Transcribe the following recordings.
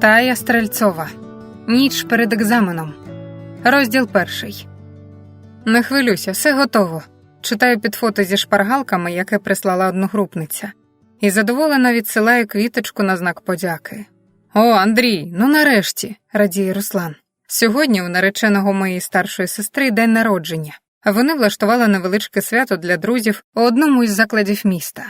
Тая Стрельцова. Ніч перед екзаменом. Розділ перший. Не хвилюйся, все готово. Читаю під фото зі шпаргалками, яке прислала одногрупниця, і задоволено відсилаю квіточку на знак подяки. О, Андрій, ну нарешті, радіє Руслан. Сьогодні у нареченого моєї старшої сестри день народження, вони влаштували невеличке свято для друзів у одному із закладів міста.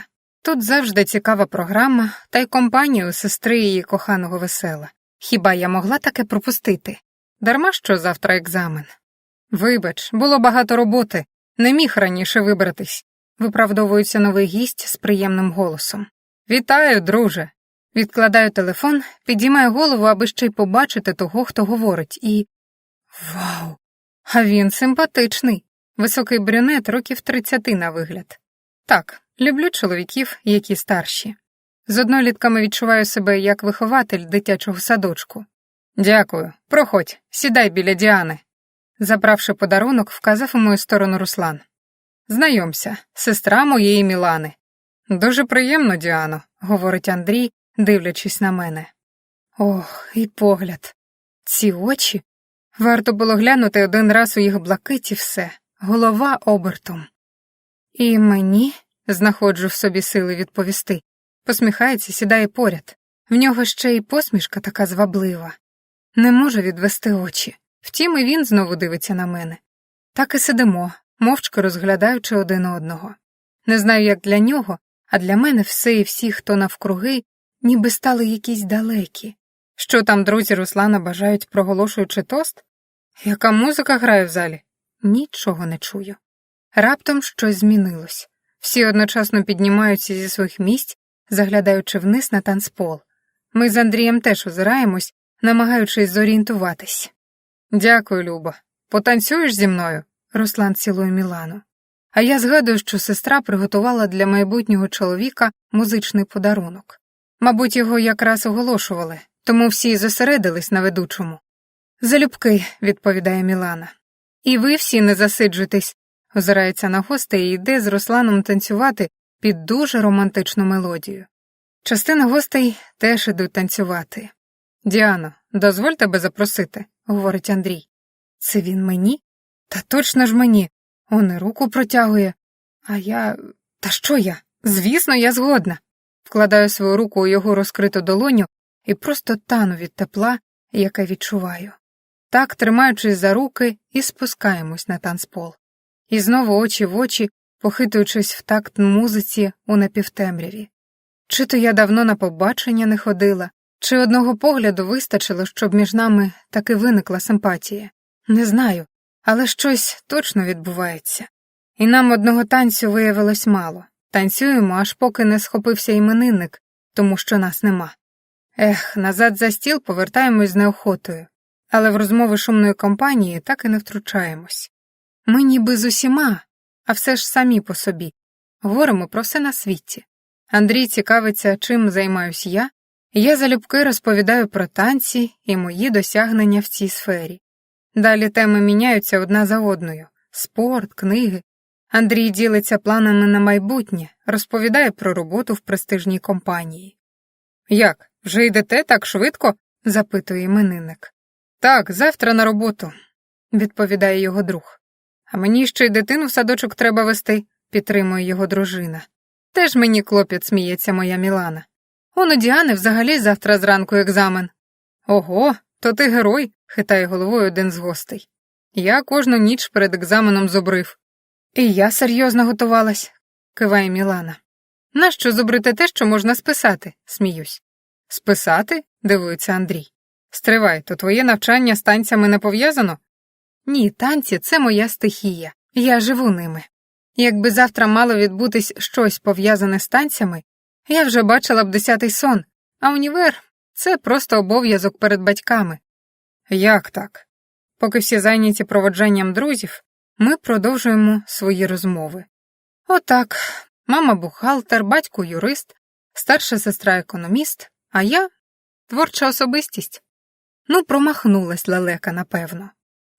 Тут завжди цікава програма, та й компанія у сестри її коханого весела. Хіба я могла таке пропустити? Дарма що завтра екзамен. Вибач, було багато роботи, не міг раніше вибратись, виправдовується новий гість з приємним голосом. Вітаю, друже. Відкладаю телефон, підіймаю голову, аби ще й побачити того, хто говорить, і. Вау! А він симпатичний, високий брюнет років тридцяти на вигляд. Так, люблю чоловіків, які старші. З однолітками відчуваю себе як вихователь дитячого садочку. Дякую, проходь, сідай біля Діани. Забравши подарунок, вказав у мою сторону Руслан. Знайомся, сестра моєї Мілани. Дуже приємно, Діано, говорить Андрій, дивлячись на мене. Ох, і погляд. Ці очі. Варто було глянути один раз у їх блакиті все, голова обертом. І мені, знаходжу в собі сили відповісти, посміхається, сідає поряд. В нього ще й посмішка така зваблива. Не можу відвести очі. Втім, і він знову дивиться на мене. Так і сидимо, мовчки розглядаючи один одного. Не знаю, як для нього, а для мене все і всі, хто навкруги, ніби стали якісь далекі. Що там друзі Руслана бажають, проголошуючи тост? Яка музика грає в залі? Нічого не чую. Раптом щось змінилось. Всі одночасно піднімаються зі своїх місць, заглядаючи вниз на танцпол. Ми з Андрієм теж озираємось, намагаючись зорієнтуватись. Дякую, Люба. Потанцюєш зі мною? Руслан цілує Мілану. А я згадую, що сестра приготувала для майбутнього чоловіка музичний подарунок. Мабуть, його якраз оголошували, тому всі зосередились на ведучому. Залюбки, відповідає Мілана. І ви всі не засиджуйтесь, озирається на гостей і йде з Русланом танцювати під дуже романтичну мелодію. Частина гостей теж ідуть танцювати. Діано, дозволь тебе запросити, говорить Андрій. Це він мені? Та точно ж мені. Он і руку протягує. А я. Та що я? Звісно, я згодна. Вкладаю свою руку у його розкриту долоню і просто тану від тепла, яке відчуваю. Так, тримаючись за руки, і спускаємось на танцпол. І знову очі в очі, похитуючись в такт музиці у напівтемряві. Чи то я давно на побачення не ходила, чи одного погляду вистачило, щоб між нами таки виникла симпатія? Не знаю, але щось точно відбувається. І нам одного танцю виявилось мало. Танцюємо, аж поки не схопився іменинник, тому що нас нема. Ех, назад за стіл повертаємось з неохотою, але в розмови шумної компанії так і не втручаємось. Ми ніби з усіма, а все ж самі по собі, говоримо про все на світі. Андрій цікавиться, чим займаюсь я, і я залюбки розповідаю про танці і мої досягнення в цій сфері. Далі теми міняються одна за одною спорт, книги. Андрій ділиться планами на майбутнє, розповідає про роботу в престижній компанії. Як, вже йдете так швидко? запитує іменинник. Так, завтра на роботу, відповідає його друг. А мені ще й дитину в садочок треба вести, підтримує його дружина. Теж мені клопіт сміється моя Мілана. Он у Діани взагалі завтра зранку екзамен. Ого, то ти герой, хитає головою один з гостей. Я кожну ніч перед екзаменом зубрив. І я серйозно готувалась, киває Мілана. Нащо зубрити те, що можна списати? сміюсь. Списати? дивується Андрій. Стривай, то твоє навчання з танцями не пов'язано? Ні, танці це моя стихія, я живу ними. Якби завтра мало відбутись щось пов'язане з танцями, я вже бачила б десятий сон, а універ це просто обов'язок перед батьками. Як так? Поки всі зайняті проводженням друзів, ми продовжуємо свої розмови. Отак, мама бухгалтер, батько юрист, старша сестра економіст, а я творча особистість. Ну, промахнулась лелека, напевно.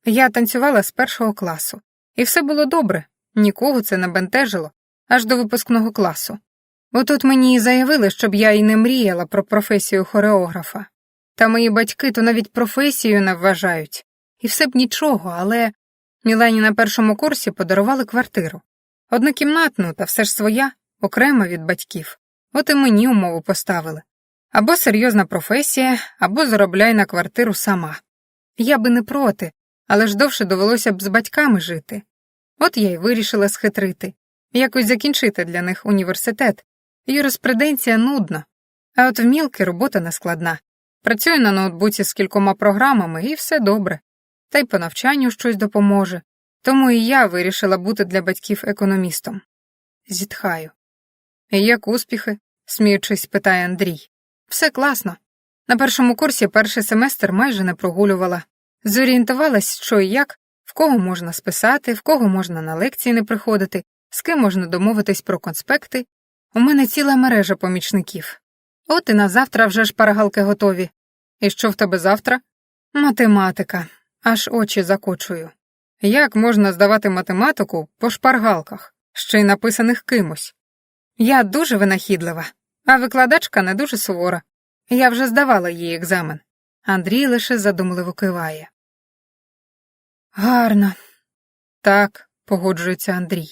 Я танцювала з першого класу, і все було добре, нікого це не бентежило, аж до випускного класу. Отут мені і заявили, щоб я і не мріяла про професію хореографа. Та мої батьки то навіть професію не вважають. І все б нічого, але Мілані на першому курсі подарували квартиру. Однокімнатну, та все ж своя, окремо від батьків. От і мені умову поставили. Або серйозна професія, або заробляй на квартиру сама. Я би не проти, але ж довше довелося б з батьками жити. От я й вирішила схитрити, якось закінчити для них університет. Юриспруденція нудна, а от в мілки робота нескладна. Працюю на ноутбуці з кількома програмами і все добре. Та й по навчанню щось допоможе. Тому і я вирішила бути для батьків економістом. Зітхаю. І як успіхи? сміючись, питає Андрій. Все класно. На першому курсі перший семестр майже не прогулювала. Зорієнтувалась, що і як, в кого можна списати, в кого можна на лекції не приходити, з ким можна домовитись про конспекти. У мене ціла мережа помічників. От і на завтра вже шпаргалки готові. І що в тебе завтра? Математика. Аж очі закочую. Як можна здавати математику по шпаргалках, ще й написаних кимось? Я дуже винахідлива, а викладачка не дуже сувора. Я вже здавала їй екзамен. Андрій лише задумливо киває. Гарно. Так, погоджується Андрій.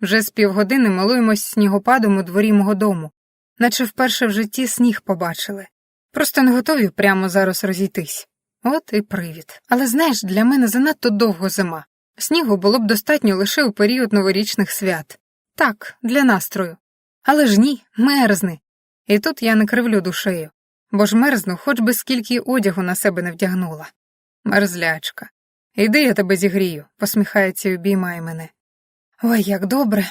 Вже з півгодини милуємось снігопадом у дворі мого дому, наче вперше в житті сніг побачили. Просто не готові прямо зараз розійтись. От і привід. Але знаєш, для мене занадто довго зима. Снігу було б достатньо лише у період новорічних свят. Так, для настрою. Але ж ні, мерзни. І тут я не кривлю душею, бо ж мерзну, хоч би скільки одягу на себе не вдягнула. Мерзлячка. Іди я тебе зігрію, посміхається і обіймає мене. Ой, як добре.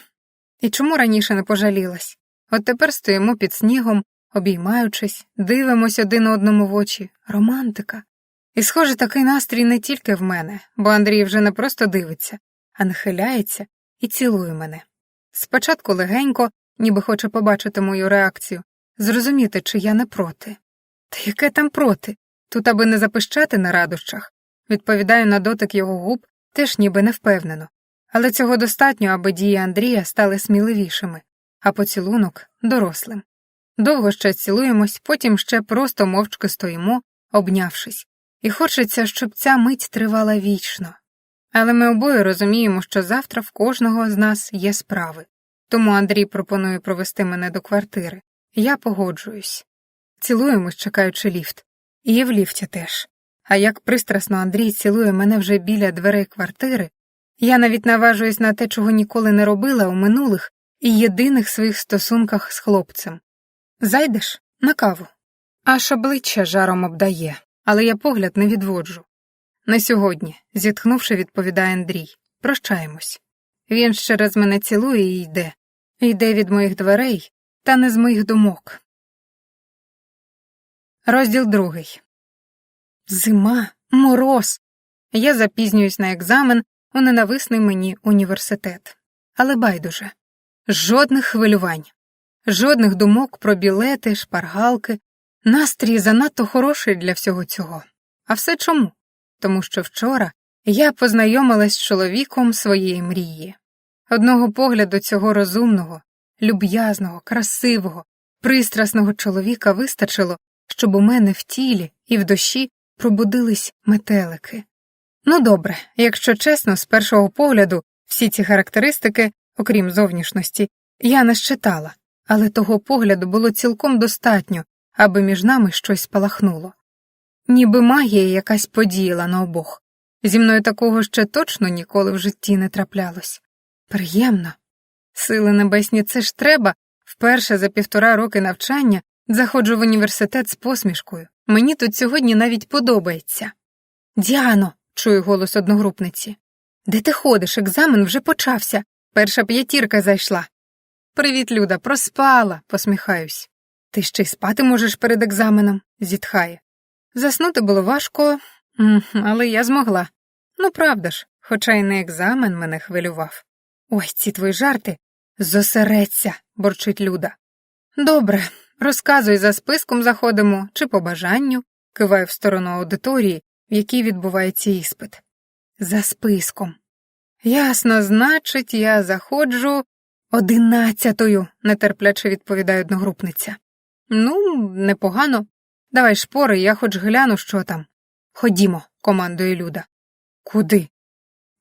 І чому раніше не пожалілась? От тепер стоїмо під снігом, обіймаючись, дивимось один одному в очі. Романтика. І, схоже, такий настрій не тільки в мене, бо Андрій вже не просто дивиться, а нахиляється і цілує мене. Спочатку легенько, ніби хоче побачити мою реакцію, зрозуміти, чи я не проти. Та яке там проти? Тут аби не запищати на радощах. Відповідаю на дотик його губ, теж ніби не впевнено. Але цього достатньо, аби дії Андрія стали сміливішими, а поцілунок дорослим. Довго ще цілуємось, потім ще просто мовчки стоїмо, обнявшись, і хочеться, щоб ця мить тривала вічно. Але ми обоє розуміємо, що завтра в кожного з нас є справи, тому Андрій пропонує провести мене до квартири. Я погоджуюсь. Цілуємось, чекаючи ліфт. І в ліфті теж. А як пристрасно Андрій цілує мене вже біля дверей квартири, я навіть наважуюсь на те, чого ніколи не робила у минулих і єдиних своїх стосунках з хлопцем. Зайдеш на каву. Аж обличчя жаром обдає, але я погляд не відводжу. Не сьогодні, зітхнувши, відповідає Андрій. Прощаємось. Він ще раз мене цілує і йде. Йде від моїх дверей, та не з моїх думок. Розділ другий. Зима, мороз. Я запізнююсь на екзамен у ненависний мені університет. Але байдуже. Жодних хвилювань, жодних думок про білети, шпаргалки. Настрій занадто хороший для всього цього. А все чому? Тому що вчора я познайомилась з чоловіком своєї мрії. Одного погляду цього розумного, люб'язного, красивого, пристрасного чоловіка вистачило, щоб у мене в тілі і в душі пробудились метелики. Ну добре, якщо чесно, з першого погляду всі ці характеристики, окрім зовнішності, я не щитала, але того погляду було цілком достатньо, аби між нами щось спалахнуло. Ніби магія якась подіяла на обох. Зі мною такого ще точно ніколи в житті не траплялось. Приємно. Сили небесні, це ж треба. Вперше за півтора роки навчання заходжу в університет з посмішкою. Мені тут сьогодні навіть подобається. Діано, чую голос одногрупниці. Де ти ходиш? Екзамен вже почався. Перша п'ятірка зайшла. Привіт, Люда, проспала, посміхаюсь. Ти ще й спати можеш перед екзаменом, зітхає. Заснути було важко, але я змогла. Ну, правда ж, хоча й не екзамен мене хвилював. Ой, ці твої жарти. Зосереться, борчить Люда. Добре, розказуй, за списком заходимо чи по бажанню, киваю в сторону аудиторії, в якій відбувається іспит. За списком. Ясно, значить, я заходжу одинадцятою, нетерпляче відповідає одногрупниця. Ну, непогано. Давай шпори, я хоч гляну, що там. Ходімо, командує Люда. Куди?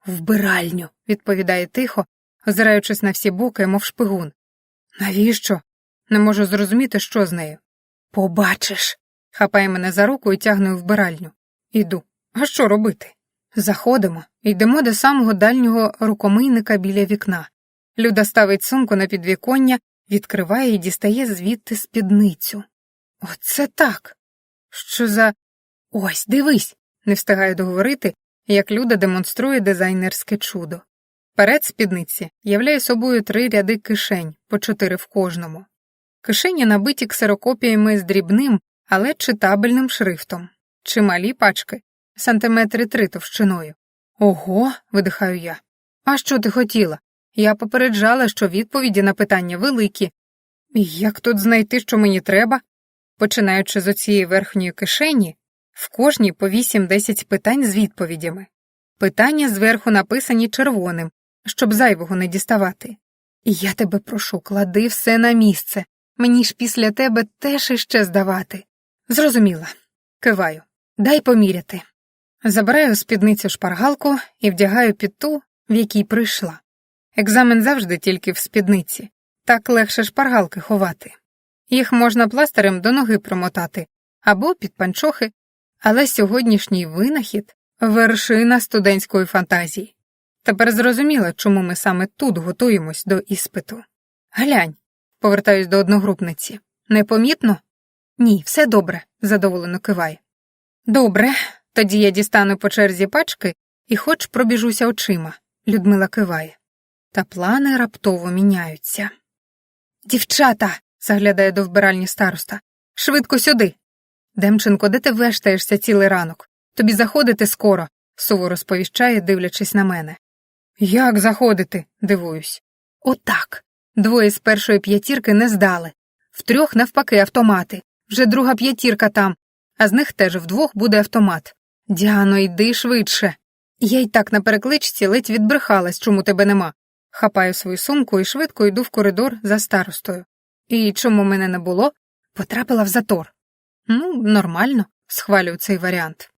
Вбиральню, відповідає тихо, озираючись на всі боки, мов шпигун. Навіщо? Не можу зрозуміти, що з нею. Побачиш. Хапає мене за руку і тягне у вбиральню. Іду. А що робити? Заходимо, йдемо до самого дальнього рукомийника біля вікна. Люда ставить сумку на підвіконня, відкриває і дістає звідти спідницю. Оце так. Що за. Ось, дивись, не встигаю договорити, як Люда демонструє дизайнерське чудо. Перед спідниці являє собою три ряди кишень, по чотири в кожному. Кишені набиті ксерокопіями з дрібним, але читабельним шрифтом, чималі пачки, сантиметри три товщиною. Ого, видихаю я. А що ти хотіла? Я попереджала, що відповіді на питання великі. Як тут знайти, що мені треба? Починаючи з оцієї верхньої кишені, в кожній по 8-10 питань з відповідями. Питання зверху написані червоним, щоб зайвого не діставати. Я тебе прошу, клади все на місце. Мені ж після тебе теж іще здавати. Зрозуміла. Киваю. Дай поміряти. Забираю спідницю шпаргалку і вдягаю під ту, в якій прийшла. Екзамен завжди тільки в спідниці, так легше шпаргалки ховати. Їх можна пластирем до ноги промотати або під панчохи, але сьогоднішній винахід вершина студентської фантазії. Тепер зрозуміла, чому ми саме тут готуємось до іспиту. Глянь, повертаюсь до одногрупниці. Непомітно? Ні, все добре, задоволено киває. Добре, тоді я дістану по черзі пачки і хоч пробіжуся очима, Людмила киває. Та плани раптово міняються. Дівчата, заглядає до вбиральні староста, швидко сюди. Демченко, де ти вештаєшся цілий ранок? Тобі заходити скоро, суворо сповіщає, дивлячись на мене. Як заходити? дивуюсь. Отак. Двоє з першої п'ятірки не здали. Втрьох, навпаки, автомати. Вже друга п'ятірка там, а з них теж вдвох буде автомат. Діано, йди швидше. Я й так на перекличці ледь відбрехалась, чому тебе нема. Хапаю свою сумку і швидко йду в коридор за старостою. І чому мене не було, потрапила в затор. Ну, нормально, схвалюю цей варіант.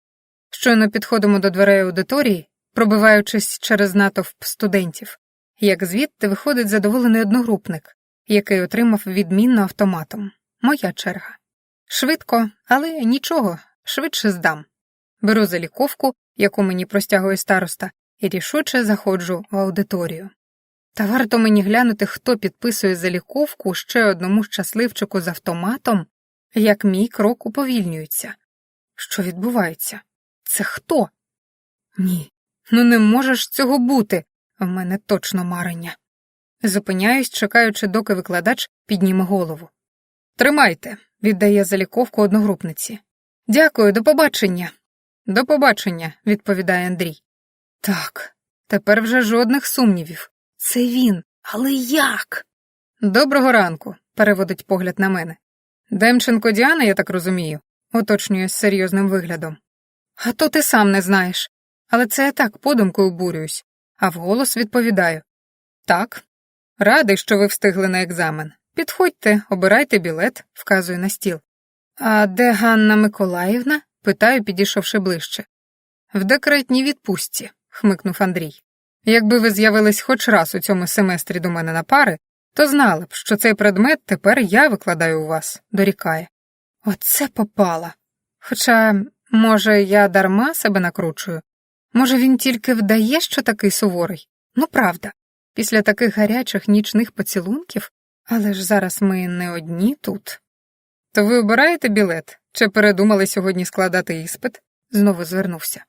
Щойно підходимо до дверей аудиторії, пробиваючись через натовп студентів, як звідти виходить задоволений одногрупник, який отримав відмінно автоматом. Моя черга. Швидко, але нічого, швидше здам. Беру заліковку, яку мені простягує староста, і рішуче заходжу в аудиторію. Та варто мені глянути, хто підписує заліковку ще одному щасливчику з автоматом, як мій крок уповільнюється. Що відбувається? Це хто? Ні, ну не можеш цього бути. В мене точно марення. Зупиняюсь, чекаючи, доки викладач підніме голову. Тримайте, віддає заліковку одногрупниці. Дякую, до побачення. До побачення, відповідає Андрій. Так, тепер вже жодних сумнівів. Це він, але як? Доброго ранку, переводить погляд на мене. Демченко Діана, я так розумію, уточнює з серйозним виглядом. А то ти сам не знаєш. Але це я так подумкою обурююсь, а вголос відповідаю Так, радий, що ви встигли на екзамен. Підходьте, обирайте білет, вказую на стіл. А де Ганна Миколаївна? питаю, підійшовши ближче. В декретній відпустці, хмикнув Андрій. Якби ви з'явились хоч раз у цьому семестрі до мене на пари, то знали б, що цей предмет тепер я викладаю у вас, дорікає. Оце попала. Хоча, може, я дарма себе накручую, може, він тільки вдає, що такий суворий? Ну, правда, після таких гарячих нічних поцілунків, але ж зараз ми не одні тут. То ви обираєте білет? Чи передумали сьогодні складати іспит? знову звернувся.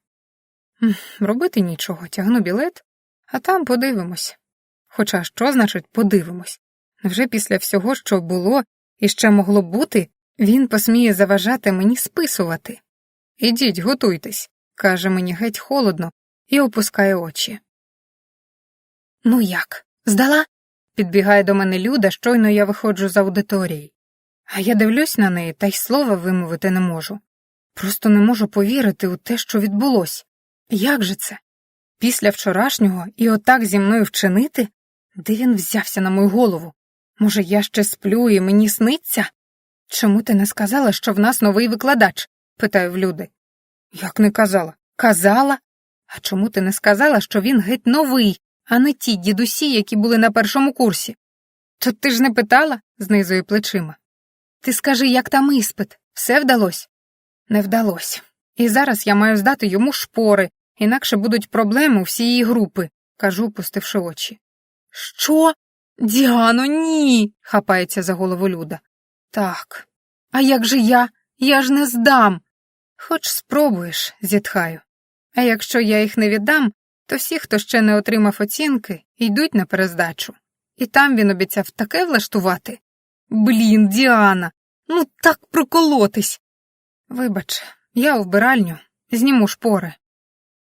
Робити нічого, тягну білет, а там подивимось. Хоча що значить подивимось? Невже після всього, що було і ще могло бути, він посміє заважати мені списувати? Ідіть, готуйтесь, каже мені геть холодно і опускає очі. Ну як, здала? Підбігає до мене Люда, щойно я виходжу з аудиторії. А я дивлюсь на неї та й слова вимовити не можу. Просто не можу повірити у те, що відбулось. Як же це? Після вчорашнього і отак зі мною вчинити? Де він взявся на мою голову? Може, я ще сплю і мені сниться? Чому ти не сказала, що в нас новий викладач? питаю в люди. Як не казала? Казала? А чому ти не сказала, що він геть новий, а не ті дідусі, які були на першому курсі? То ти ж не питала? знизує плечима. Ти скажи, як там іспит? Все вдалось? Не вдалось. І зараз я маю здати йому шпори, інакше будуть проблеми у всієї групи, кажу, пустивши очі. Що? Діано, ні. хапається за голову Люда. Так. А як же я? Я ж не здам. Хоч спробуєш, зітхаю. А якщо я їх не віддам, то всі, хто ще не отримав оцінки, йдуть на перездачу. І там він обіцяв таке влаштувати. Блін, Діана, ну так проколотись. Вибач, я у вбиральню, зніму шпори.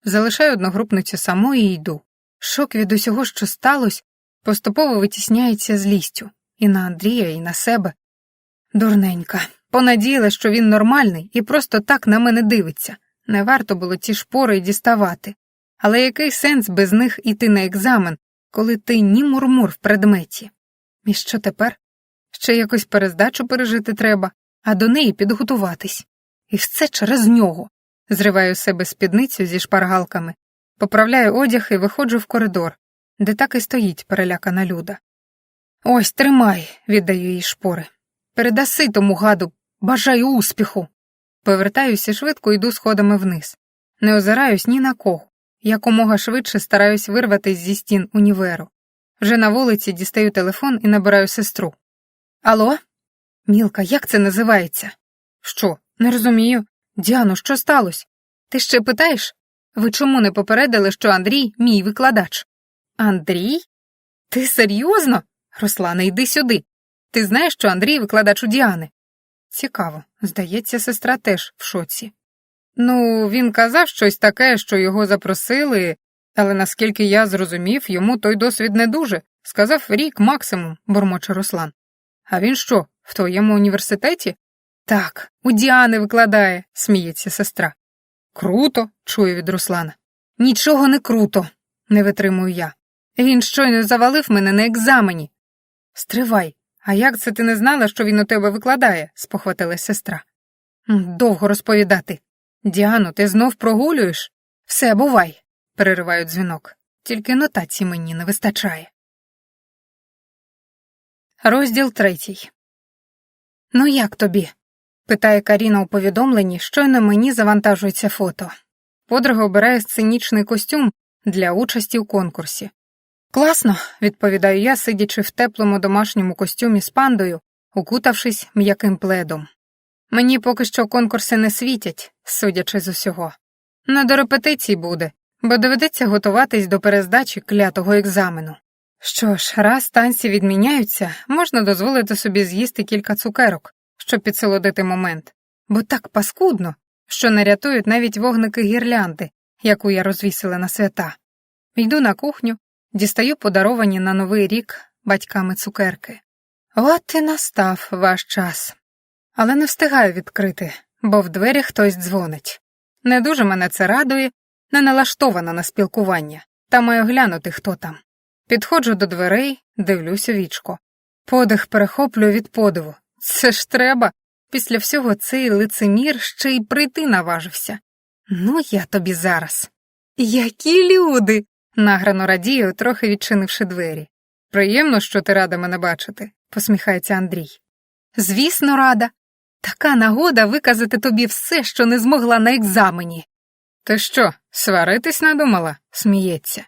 Залишаю одногрупницю саму і йду. Шок від усього, що сталося, поступово витісняється злістю і на Андрія, і на себе. Дурненька, понадіяла, що він нормальний і просто так на мене дивиться. Не варто було ті шпори й діставати. Але який сенс без них іти на екзамен, коли ти ні мурмур в предметі? І що тепер? Ще якось перездачу пережити треба, а до неї підготуватись. І все через нього. Зриваю себе спідницю зі шпаргалками, поправляю одяг і виходжу в коридор, де так і стоїть перелякана люда. Ось, тримай, віддаю їй шпори. Передаси тому гаду, бажаю успіху. Повертаюся швидко йду сходами вниз. Не озираюсь ні на кого. Якомога швидше стараюсь вирватися зі стін універу. Вже на вулиці дістаю телефон і набираю сестру. Алло? Мілка, як це називається? Що, не розумію. Діано, що сталося? Ти ще питаєш? Ви чому не попередили, що Андрій мій викладач? Андрій? Ти серйозно? Руслане, йди сюди. Ти знаєш, що Андрій викладач у Діани? Цікаво, здається, сестра теж в шоці. Ну, він казав щось таке, що його запросили, але наскільки я зрозумів, йому той досвід не дуже. Сказав рік максимум, бурмоче Руслан. А він що, в твоєму університеті? Так, у Діани викладає, сміється сестра. Круто, чую від Руслана. Нічого не круто, не витримую я. Він щойно завалив мене на екзамені. Стривай, а як це ти не знала, що він у тебе викладає? спохватилась сестра. Довго розповідати. Діану, ти знов прогулюєш? Все, бувай, перериваю дзвінок. Тільки нотацій мені не вистачає. Розділ третій. Ну, як тобі? питає Каріна у повідомленні, щойно мені завантажується фото. Подруга обирає сценічний костюм для участі в конкурсі. Класно, відповідаю я, сидячи в теплому домашньому костюмі з пандою, укутавшись м'яким пледом. Мені поки що конкурси не світять, судячи з усього. Не до репетицій буде, бо доведеться готуватись до перездачі клятого екзамену. Що ж, раз танці відміняються, можна дозволити собі з'їсти кілька цукерок, щоб підсолодити момент, бо так паскудно, що не рятують навіть вогники гірлянди, яку я розвісила на свята. Йду на кухню, дістаю подаровані на новий рік батьками цукерки. От і настав ваш час. Але не встигаю відкрити, бо в двері хтось дзвонить. Не дуже мене це радує, не налаштована на спілкування, та маю глянути, хто там. Підходжу до дверей, дивлюся вічко. Подих перехоплюю від подиву. Це ж треба. Після всього цей лицемір ще й прийти наважився. Ну, я тобі зараз. Які люди. Награно радію, трохи відчинивши двері. Приємно, що ти рада мене бачити, посміхається Андрій. Звісно, рада. Така нагода виказати тобі все, що не змогла на екзамені. Ти що, сваритись надумала? сміється.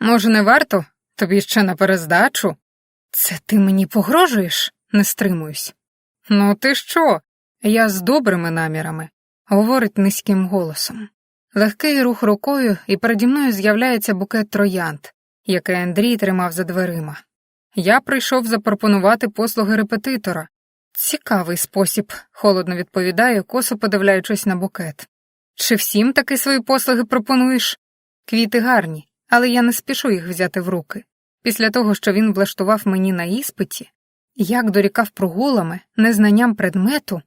Може, не варто? Тобі ще на перездачу? Це ти мені погрожуєш? не стримуюсь. Ну, ти що? Я з добрими намірами, говорить низьким голосом. Легкий рух рукою, і переді мною з'являється букет троянд, який Андрій тримав за дверима. Я прийшов запропонувати послуги репетитора. Цікавий спосіб, холодно відповідаю, косо подивляючись на букет. Чи всім таки свої послуги пропонуєш? Квіти гарні, але я не спішу їх взяти в руки. Після того, що він влаштував мені на іспиті, як дорікав прогулами, незнанням предмету,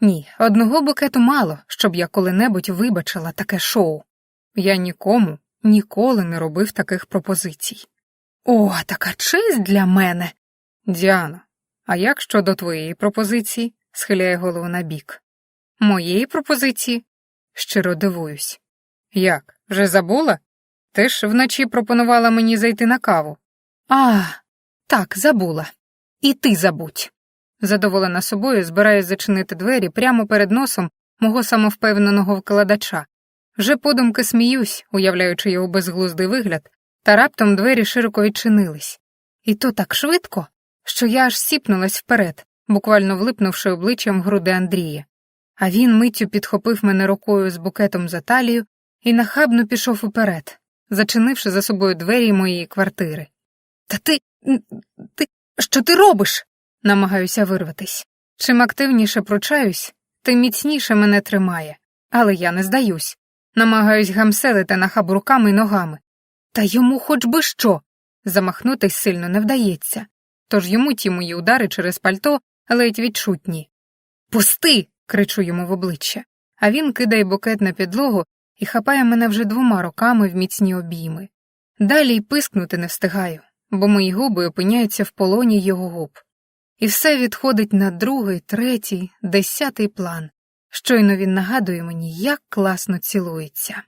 ні, одного букету мало, щоб я коли-небудь вибачила таке шоу. Я нікому ніколи не робив таких пропозицій. О, така честь для мене. Діана, а як щодо твоєї пропозиції? схиляє голову на бік. Моєї пропозиції? Щиро дивуюсь. Як, вже забула? Ти ж вночі пропонувала мені зайти на каву. А, так, забула. І ти забудь. Задоволена собою, збираюсь зачинити двері прямо перед носом мого самовпевненого вкладача. Вже подумки сміюсь, уявляючи його безглуздий вигляд, та раптом двері широко відчинились. І то так швидко, що я аж сіпнулась вперед, буквально влипнувши обличчям груди Андрія. А він миттю підхопив мене рукою з букетом за талію і нахабно пішов уперед, зачинивши за собою двері моєї квартири. Та ти. ти. що ти робиш? Намагаюся вирватись. Чим активніше пручаюсь, тим міцніше мене тримає, але я не здаюсь. Намагаюсь гамселити нахаб руками й ногами. Та йому хоч би що. Замахнутись сильно не вдається, тож йому ті мої удари через пальто ледь відчутні. Пусти. кричу йому в обличчя, а він кидає букет на підлогу і хапає мене вже двома руками в міцні обійми. Далі й пискнути не встигаю, бо мої губи опиняються в полоні його губ. І все відходить на другий, третій, десятий план. Щойно він нагадує мені, як класно цілується.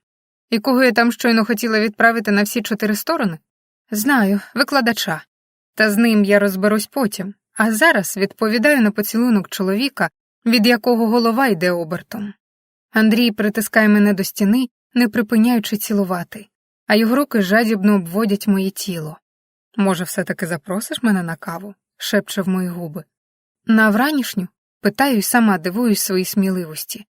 І кого я там щойно хотіла відправити на всі чотири сторони? Знаю, викладача. Та з ним я розберусь потім, а зараз відповідаю на поцілунок чоловіка, від якого голова йде обертом. Андрій притискає мене до стіни, не припиняючи цілувати, а його руки жадібно обводять моє тіло. Може, все-таки запросиш мене на каву? Шепче в мої губи. На вранішню? Питаю і сама дивуюсь своїй сміливості.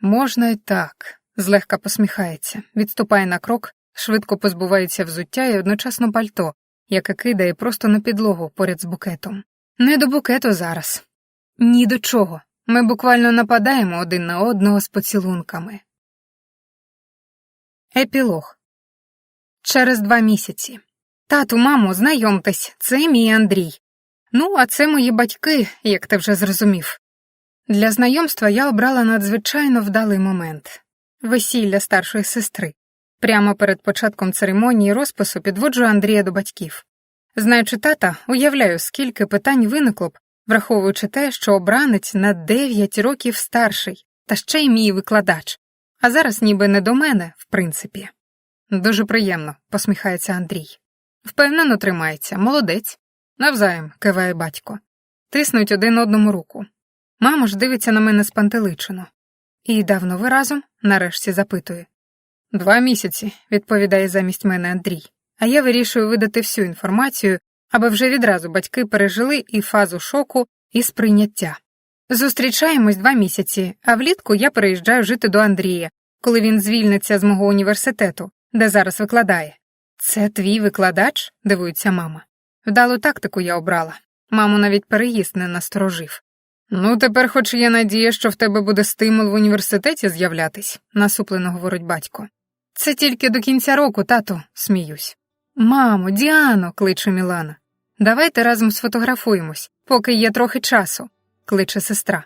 Можна й так, злегка посміхається, відступає на крок, швидко позбувається взуття і одночасно пальто, яке кидає просто на підлогу поряд з букетом. Не до букету зараз. Ні до чого. Ми буквально нападаємо один на одного з поцілунками. Епілог Через два місяці. Тату, мамо, знайомтесь, це мій Андрій. Ну, а це мої батьки, як ти вже зрозумів. Для знайомства я обрала надзвичайно вдалий момент весілля старшої сестри. Прямо перед початком церемонії розпису підводжу Андрія до батьків. Знаючи тата, уявляю, скільки питань виникло б, враховуючи те, що обранець на 9 років старший, та ще й мій викладач, а зараз ніби не до мене, в принципі. Дуже приємно, посміхається Андрій. Впевнено тримається, молодець. Навзаєм, киває батько. Тиснуть один одному руку. Мама ж дивиться на мене спантеличено. І давно ви разом? нарешті запитує. Два місяці, відповідає замість мене Андрій, а я вирішую видати всю інформацію, аби вже відразу батьки пережили і фазу шоку, і сприйняття. Зустрічаємось два місяці, а влітку я переїжджаю жити до Андрія, коли він звільниться з мого університету, де зараз викладає. Це твій викладач? дивується мама. Вдалу тактику я обрала. Маму навіть переїзд не насторожив. Ну, тепер, хоч є надія, що в тебе буде стимул в університеті з'являтись, насуплено говорить батько. Це тільки до кінця року, тато, сміюсь. Мамо, Діано, кличе Мілана. Давайте разом сфотографуємось, поки є трохи часу, кличе сестра.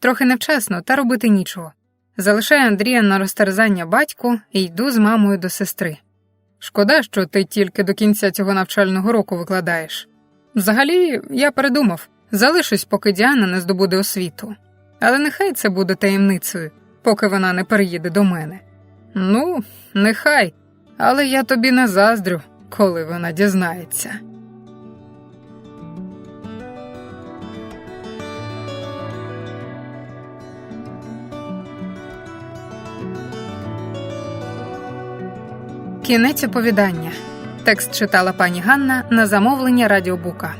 Трохи невчасно, та робити нічого. Залишаю Андрія на розтерзання батьку і йду з мамою до сестри. Шкода, що ти тільки до кінця цього навчального року викладаєш. Взагалі, я передумав залишусь, поки Діана не здобуде освіту. Але нехай це буде таємницею, поки вона не переїде до мене. Ну, нехай, але я тобі не заздрю, коли вона дізнається. Кінець оповідання. Текст читала пані Ганна на замовлення радіобука.